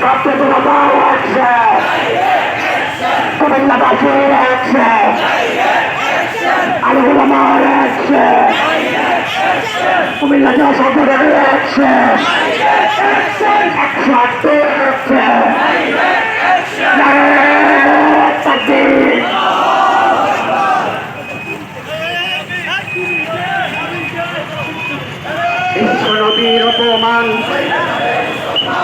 সবচেয়ে জনতাও একশো কুমিল্লাবাসীর একশো আলুগুলো মার একশো কুমিল্লা জেলা সদরের একশো একশো আটটি বিশ্বনবীর অপমান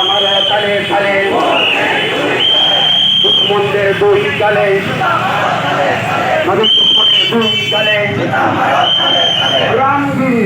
আমার তালে তালে দুই গালে দুই গালে রামগিরি।